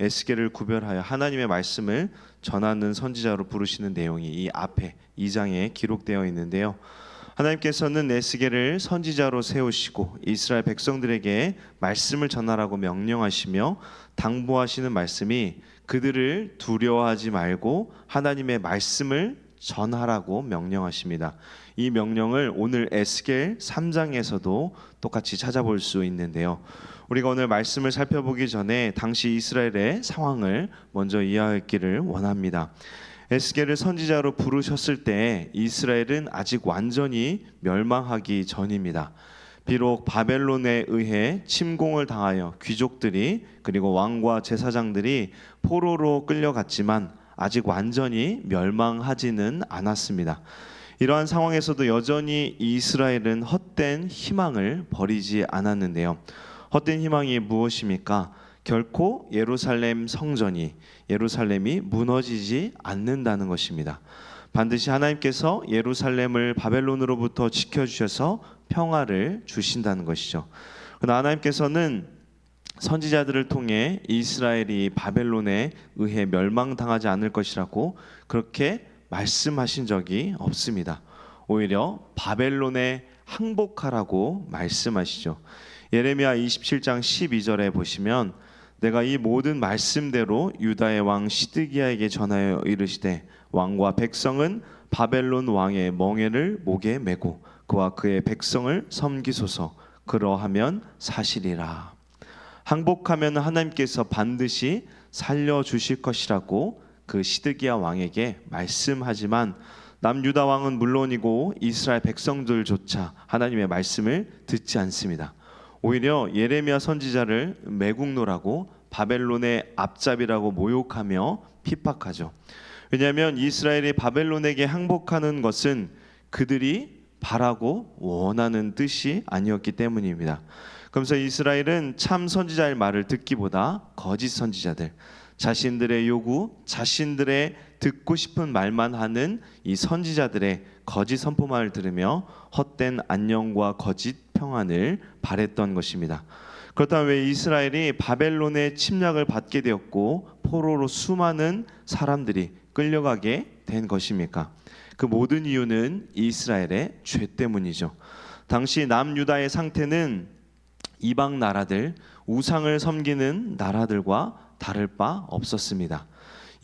에스겔을 구별하여 하나님의 말씀을 전하는 선지자로 부르시는 내용이 이 앞에 2장에 기록되어 있는데요. 하나님께서는 에스겔을 선지자로 세우시고 이스라엘 백성들에게 말씀을 전하라고 명령하시며 당부하시는 말씀이 그들을 두려워하지 말고 하나님의 말씀을 전하라고 명령하십니다. 이 명령을 오늘 에스겔 3장에서도 똑같이 찾아볼 수 있는데요. 우리가 오늘 말씀을 살펴보기 전에 당시 이스라엘의 상황을 먼저 이해하기를 원합니다. 에스겔을 선지자로 부르셨을 때 이스라엘은 아직 완전히 멸망하기 전입니다. 비록 바벨론에 의해 침공을 당하여 귀족들이 그리고 왕과 제사장들이 포로로 끌려갔지만 아직 완전히 멸망하지는 않았습니다. 이러한 상황에서도 여전히 이스라엘은 헛된 희망을 버리지 않았는데요. 헛된 희망이 무엇입니까? 결코 예루살렘 성전이 예루살렘이 무너지지 않는다는 것입니다. 반드시 하나님께서 예루살렘을 바벨론으로부터 지켜 주셔서 평화를 주신다는 것이죠. 그러나 하나님께서는 선지자들을 통해 이스라엘이 바벨론에 의해 멸망당하지 않을 것이라고 그렇게 말씀하신 적이 없습니다. 오히려 바벨론에 항복하라고 말씀하시죠. 예레미야 27장 12절에 보시면 내가 이 모든 말씀대로 유다의 왕 시드기야에게 전하여 이르시되 왕과 백성은 바벨론 왕의 멍에를 목에 메고 그와 그의 백성을 섬기소서 그러하면 사실이라. 항복하면 하나님께서 반드시 살려 주실 것이라고 그 시드기야 왕에게 말씀하지만 남유다 왕은 물론이고 이스라엘 백성들조차 하나님의 말씀을 듣지 않습니다. 오히려 예레미야 선지자를 매국노라고 바벨론의 앞잡이라고 모욕하며 핍박하죠. 왜냐하면 이스라엘이 바벨론에게 항복하는 것은 그들이 바라고 원하는 뜻이 아니었기 때문입니다. 그러면서 이스라엘은 참 선지자의 말을 듣기보다 거짓 선지자들, 자신들의 요구, 자신들의 듣고 싶은 말만 하는 이 선지자들의 거짓 선포만을 들으며 헛된 안녕과 거짓 평안을 바랬던 것입니다. 그렇다면 왜 이스라엘이 바벨론의 침략을 받게 되었고 포로로 수많은 사람들이 끌려가게 된 것입니까? 그 모든 이유는 이스라엘의 죄 때문이죠. 당시 남유다의 상태는 이방 나라들 우상을 섬기는 나라들과 다를 바 없었습니다.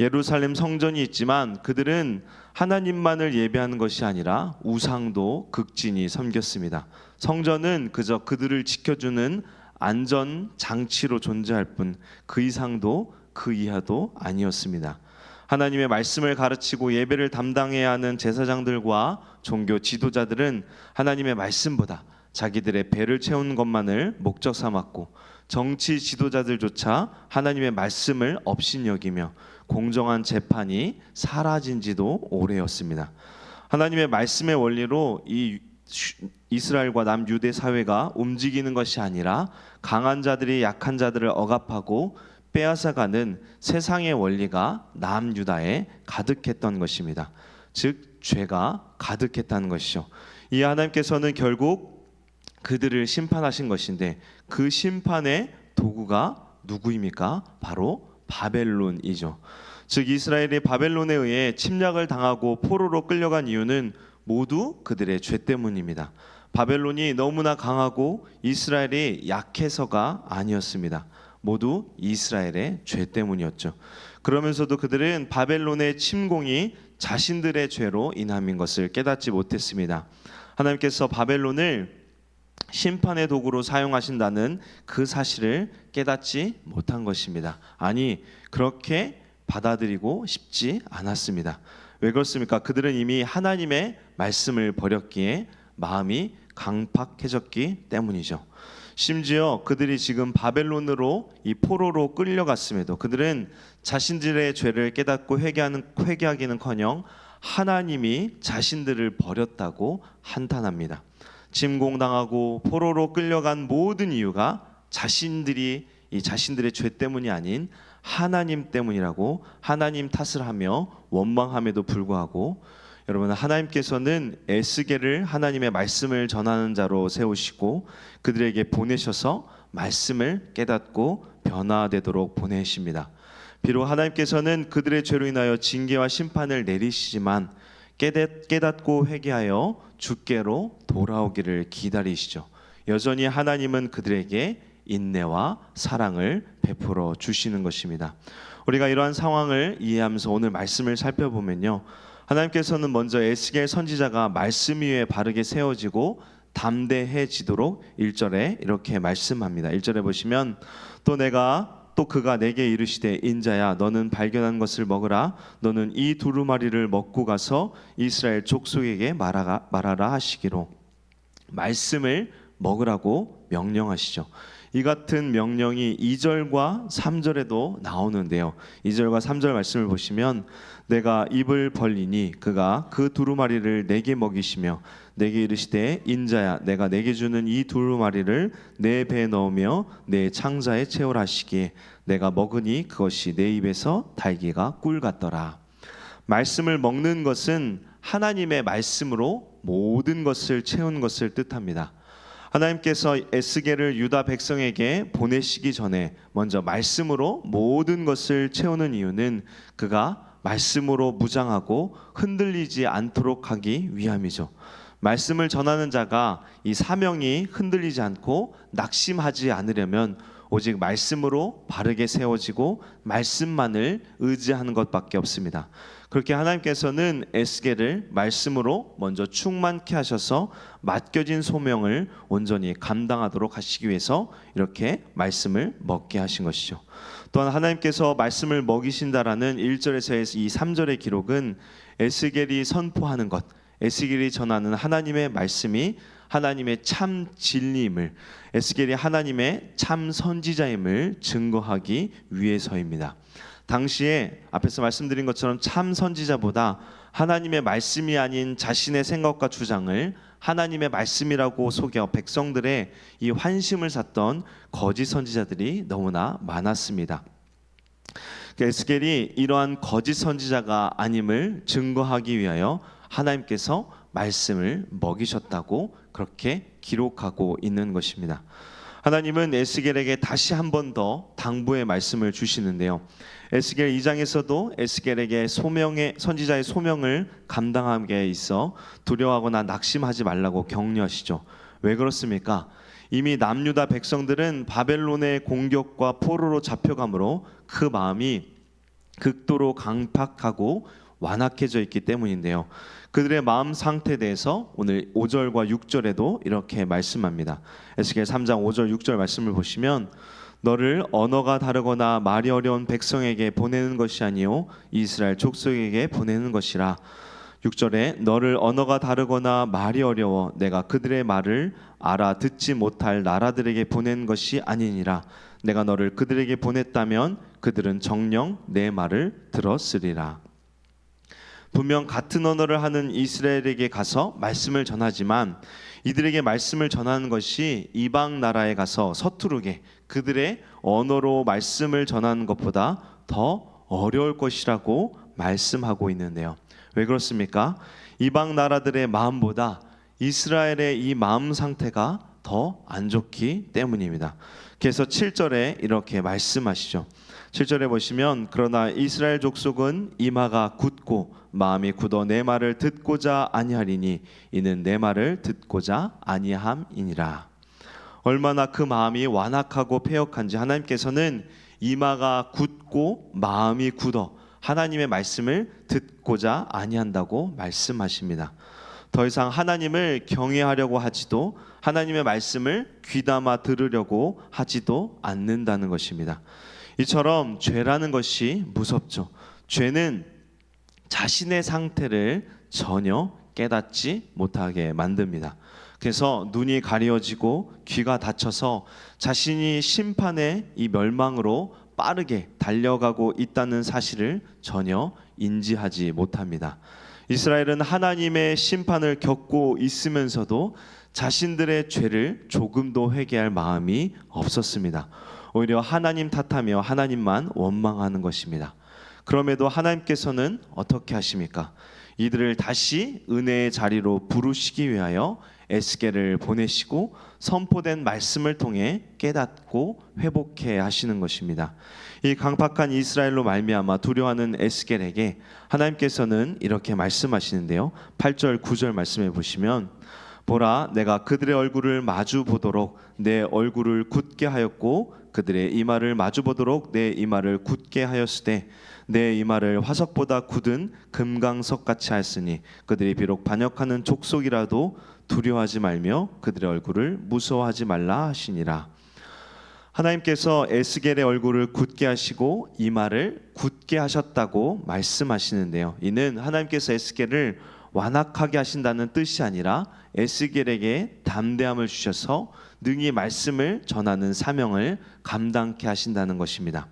예루살렘 성전이 있지만 그들은 하나님만을 예배하는 것이 아니라 우상도 극진히 섬겼습니다. 성전은 그저 그들을 지켜주는 안전 장치로 존재할 뿐 그 이상도 그 이하도 아니었습니다. 하나님의 말씀을 가르치고 예배를 담당해야 하는 제사장들과 종교 지도자들은 하나님의 말씀보다 자기들의 배를 채우는 것만을 목적 삼았고 정치 지도자들조차 하나님의 말씀을 업신여기며 공정한 재판이 사라진 지도 오래였습니다. 하나님의 말씀의 원리로 이 이스라엘과 남유대 사회가 움직이는 것이 아니라 강한 자들이 약한 자들을 억압하고 빼앗아가는 세상의 원리가 남유다에 가득했던 것입니다. 즉 죄가 가득했다는 것이죠. 이 하나님께서는 결국 그들을 심판하신 것인데 그 심판의 도구가 누구입니까? 바로 바벨론이죠. 즉 이스라엘이 바벨론에 의해 침략을 당하고 포로로 끌려간 이유는 모두 그들의 죄 때문입니다. 바벨론이 너무나 강하고 이스라엘이 약해서가 아니었습니다. 모두 이스라엘의 죄 때문이었죠. 그러면서도 그들은 바벨론의 침공이 자신들의 죄로 인함인 것을 깨닫지 못했습니다. 하나님께서 바벨론을 심판의 도구로 사용하신다는 그 사실을 깨닫지 못한 것입니다. 아니, 그렇게 받아들이고 싶지 않았습니다. 왜 그렇습니까? 그들은 이미 하나님의 말씀을 버렸기에 마음이 강팍해졌기 때문이죠. 심지어 그들이 지금 바벨론으로 이 포로로 끌려갔음에도 그들은 자신들의 죄를 깨닫고 회개하는 회개하기는커녕 하나님이 자신들을 버렸다고 한탄합니다. 침공당하고 포로로 끌려간 모든 이유가 자신들이 이 자신들의 죄 때문이 아닌 하나님 때문이라고 하나님 탓을 하며 원망함에도 불구하고 여러분 하나님께서는 에스겔을 하나님의 말씀을 전하는 자로 세우시고 그들에게 보내셔서 말씀을 깨닫고 변화되도록 보내십니다. 비록 하나님께서는 그들의 죄로 인하여 징계와 심판을 내리시지만 깨닫, 깨닫 고 회개하여 주께로 돌아오기를 기다리시죠. 여전히 하나님은 그들에게 인내와 사랑을 베풀어 주시는 것입니다. 우리가 이러한 상황을 이해하면서 오늘 말씀을 살펴보면요. 하나님께서는 먼저 에스겔 선지자가 말씀 위에 바르게 세워지고 담대해지도록 1절에 이렇게 말씀합니다. 1절에 보시면 또 내가 또 그가 내게 이르시되 인자야 너는 발견한 것을 먹으라 너는 이 두루마리를 먹고 가서 이스라엘 족속에게 말하라, 말하라 하시기로 말씀을 먹으라고 명령하시죠. 이 같은 명령이 2절과 3절에도 나오는데요. 2절과 3절 말씀을 보시면 내가 입을 벌리니 그가 그 두루마리를 내게 먹이시며 내게 이르시되 인자야 내가 내게 주는 이 두루마리를 내 배에 넣으며 내 창자에 채우라 하시기에 내가 먹으니 그것이 내 입에서 달기가 꿀 같더라. 말씀을 먹는 것은 하나님의 말씀으로 모든 것을 채운 것을 뜻합니다. 하나님께서 에스겔을 유다 백성에게 보내시기 전에 먼저 말씀으로 모든 것을 채우는 이유는 그가 말씀으로 무장하고 흔들리지 않도록 하기 위함이죠. 말씀을 전하는 자가 이 사명이 흔들리지 않고 낙심하지 않으려면 오직 말씀으로 바르게 세워지고 말씀만을 의지하는 것밖에 없습니다. 그렇게 하나님께서는 에스겔을 말씀으로 먼저 충만케 하셔서 맡겨진 소명을 온전히 감당하도록 하시기 위해서 이렇게 말씀을 먹게 하신 것이죠. 또한 하나님께서 말씀을 먹이신다라는 1절에서 이 3절의 기록은 에스겔이 선포하는 것, 에스겔이 전하는 하나님의 말씀이 하나님의 참 진리임을 에스겔이 하나님의 참 선지자임을 증거하기 위해서입니다. 당시에 앞에서 말씀드린 것처럼 참 선지자보다 하나님의 말씀이 아닌 자신의 생각과 주장을 하나님의 말씀이라고 속여 백성들의 이 환심을 샀던 거짓 선지자들이 너무나 많았습니다. 그 에스겔이 이러한 거짓 선지자가 아님을 증거하기 위하여 하나님께서 말씀을 먹이셨다고 그렇게 기록하고 있는 것입니다. 하나님은 에스겔에게 다시 한 번 더 당부의 말씀을 주시는데요. 에스겔 2장에서도 에스겔에게 소명의 선지자의 소명을 감당하게 있어 두려워하거나 낙심하지 말라고 격려하시죠. 왜 그렇습니까? 이미 남유다 백성들은 바벨론의 공격과 포로로 잡혀감으로 그 마음이 극도로 강팍하고 완악해져 있기 때문인데요. 그들의 마음 상태에 대해서 오늘 5절과 6절에도 이렇게 말씀합니다. 에스겔 3장 5절 6절 말씀을 보시면 너를 언어가 다르거나 말이 어려운 백성에게 보내는 것이 아니요 이스라엘 족속에게 보내는 것이라 6절에 너를 언어가 다르거나 말이 어려워 내가 그들의 말을 알아 듣지 못할 나라들에게 보낸 것이 아니니라 내가 너를 그들에게 보냈다면 그들은 정령 내 말을 들었으리라 분명 같은 언어를 하는 이스라엘에게 가서 말씀을 전하지만 이들에게 말씀을 전하는 것이 이방 나라에 가서 서투르게 그들의 언어로 말씀을 전하는 것보다 더 어려울 것이라고 말씀하고 있는데요. 왜 그렇습니까? 이방 나라들의 마음보다 이스라엘의 이 마음 상태가 더 안 좋기 때문입니다. 그래서 7절에 이렇게 말씀하시죠. 7절에 보시면 그러나 이스라엘 족속은 이마가 굳고 마음이 굳어 내 말을 듣고자 아니하리니 이는 내 말을 듣고자 아니함이니라. 얼마나 그 마음이 완악하고 폐역한지 하나님께서는 이마가 굳고 마음이 굳어 하나님의 말씀을 듣고자 아니한다고 말씀하십니다. 더 이상 하나님을 경외하려고 하지도 하나님의 말씀을 귀담아 들으려고 하지도 않는다는 것입니다. 이처럼 죄라는 것이 무섭죠. 죄는 자신의 상태를 전혀 깨닫지 못하게 만듭니다. 그래서 눈이 가려지고 귀가 닫혀서 자신이 심판의 이 멸망으로 빠르게 달려가고 있다는 사실을 전혀 인지하지 못합니다. 이스라엘은 하나님의 심판을 겪고 있으면서도 자신들의 죄를 조금도 회개할 마음이 없었습니다. 오히려 하나님 탓하며 하나님만 원망하는 것입니다. 그럼에도 하나님께서는 어떻게 하십니까? 이들을 다시 은혜의 자리로 부르시기 위하여 에스겔을 보내시고 선포된 말씀을 통해 깨닫고 회복해 하시는 것입니다. 이 강팍한 이스라엘로 말미암아 두려워하는 에스겔에게 하나님께서는 이렇게 말씀하시는데요. 8절 9절 말씀해 보시면 보라 내가 그들의 얼굴을 마주 보도록 내 얼굴을 굳게 하였고 그들의 이마를 마주 보도록 내 이마를 굳게 하였으되 내 이마를 화석보다 굳은 금강석 같이 하였으니 그들이 비록 반역하는 족속이라도 두려워하지 말며 그들의 얼굴을 무서워하지 말라 하시니라. 하나님께서 에스겔의 얼굴을 굳게 하시고 이마를 굳게 하셨다고 말씀하시는데요. 이는 하나님께서 에스겔을 완악하게 하신다는 뜻이 아니라 에스겔에게 담대함을 주셔서 능히 말씀을 전하는 사명을 감당케 하신다는 것입니다.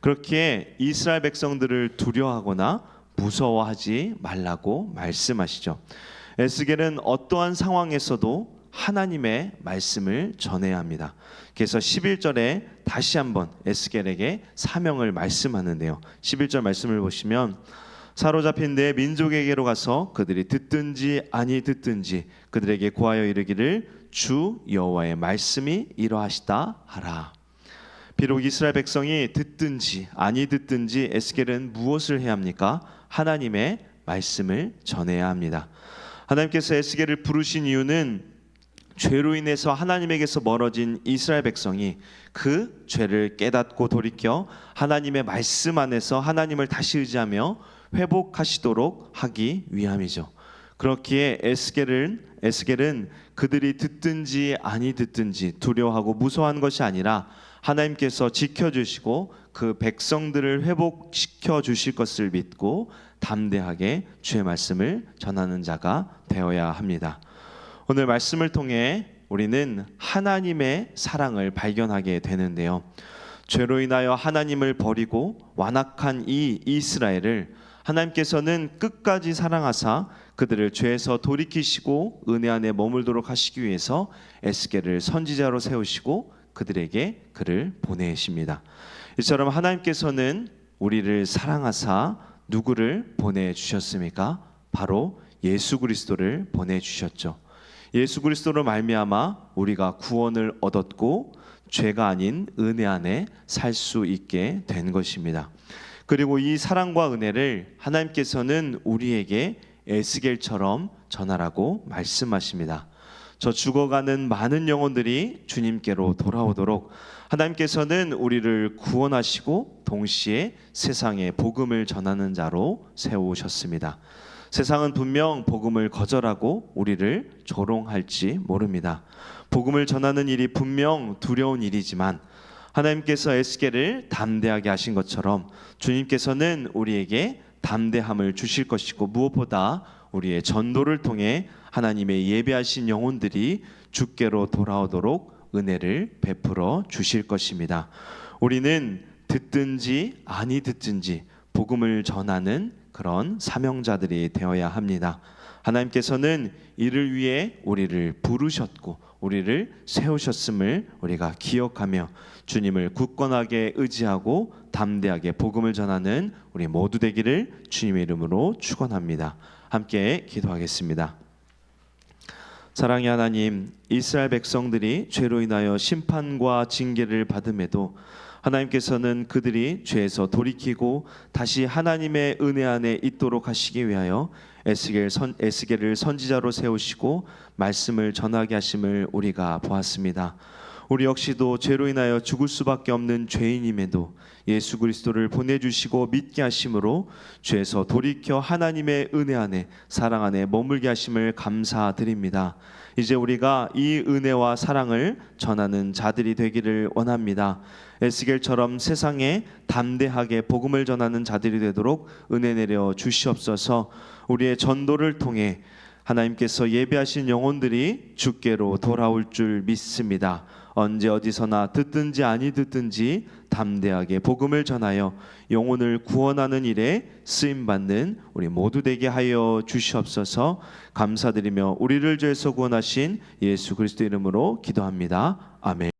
그렇기에 이스라엘 백성들을 두려워하거나 무서워하지 말라고 말씀하시죠. 에스겔은 어떠한 상황에서도 하나님의 말씀을 전해야 합니다. 그래서 11절에 다시 한번 에스겔에게 사명을 말씀하는데요. 11절 말씀을 보시면 사로잡힌 내 민족에게로 가서 그들이 듣든지 아니 듣든지 그들에게 고하여 이르기를 주 여호와의 말씀이 이러하시다 하라. 비록 이스라엘 백성이 듣든지 아니 듣든지 에스겔은 무엇을 해야 합니까? 하나님의 말씀을 전해야 합니다. 하나님께서 에스겔을 부르신 이유는 죄로 인해서 하나님에게서 멀어진 이스라엘 백성이 그 죄를 깨닫고 돌이켜 하나님의 말씀 안에서 하나님을 다시 의지하며 회복하시도록 하기 위함이죠. 그렇기에 에스겔은 에스겔은 그들이 듣든지 아니 듣든지 두려워하고 무서워하는 것이 아니라 하나님께서 지켜 주시고 그 백성들을 회복시켜 주실 것을 믿고 담대하게 주의 말씀을 전하는 자가 되어야 합니다. 오늘 말씀을 통해 우리는 하나님의 사랑을 발견하게 되는데요. 죄로 인하여 하나님을 버리고 완악한 이 이스라엘을 하나님께서는 끝까지 사랑하사 그들을 죄에서 돌이키시고 은혜 안에 머물도록 하시기 위해서 에스겔을 선지자로 세우시고 그들에게 그를 보내십니다. 이처럼 하나님께서는 우리를 사랑하사 누구를 보내 주셨습니까? 바로 예수 그리스도를 보내 주셨죠. 예수 그리스도로 말미암아 우리가 구원을 얻었고 죄가 아닌 은혜 안에 살 수 있게 된 것입니다. 그리고 이 사랑과 은혜를 하나님께서는 우리에게 에스겔처럼 전하라고 말씀하십니다. 저 죽어가는 많은 영혼들이 주님께로 돌아오도록 하나님께서는 우리를 구원하시고 동시에 세상에 복음을 전하는 자로 세우셨습니다. 세상은 분명 복음을 거절하고 우리를 조롱할지 모릅니다. 복음을 전하는 일이 분명 두려운 일이지만 하나님께서 에스겔을 담대하게 하신 것처럼 주님께서는 우리에게 담대함을 주실 것이고 무엇보다 우리의 전도를 통해 하나님의 예배하신 영혼들이 주께로 돌아오도록 은혜를 베풀어 주실 것입니다. 우리는 듣든지 아니 듣든지 복음을 전하는 그런 사명자들이 되어야 합니다. 하나님께서는 이를 위해 우리를 부르셨고 우리를 세우셨음을 우리가 기억하며 주님을 굳건하게 의지하고 담대하게 복음을 전하는 우리 모두 되기를 주님의 이름으로 축원합니다. 함께 기도하겠습니다. 사랑의 하나님, 이스라엘 백성들이 죄로 인하여 심판과 징계를 받음에도 하나님께서는 그들이 죄에서 돌이키고 다시 하나님의 은혜 안에 있도록 하시기 위하여 에스겔 선, 에스겔을 선지자로 세우시고 말씀을 전하게 하심을 우리가 보았습니다. 우리 역시도 죄로 인하여 죽을 수밖에 없는 죄인임에도 예수 그리스도를 보내주시고 믿게 하심으로 죄에서 돌이켜 하나님의 은혜 안에 사랑 안에 머물게 하심을 감사드립니다. 이제 우리가 이 은혜와 사랑을 전하는 자들이 되기를 원합니다. 에스겔처럼 세상에 담대하게 복음을 전하는 자들이 되도록 은혜 내려 주시옵소서. 우리의 전도를 통해 하나님께서 예배하신 영혼들이 주께로 돌아올 줄 믿습니다. 언제 어디서나 듣든지 아니 듣든지 담대하게 복음을 전하여 영혼을 구원하는 일에 쓰임 받는 우리 모두 되게 하여 주시옵소서. 감사드리며 우리를 죄에서 구원하신 예수 그리스도 이름으로 기도합니다. 아멘.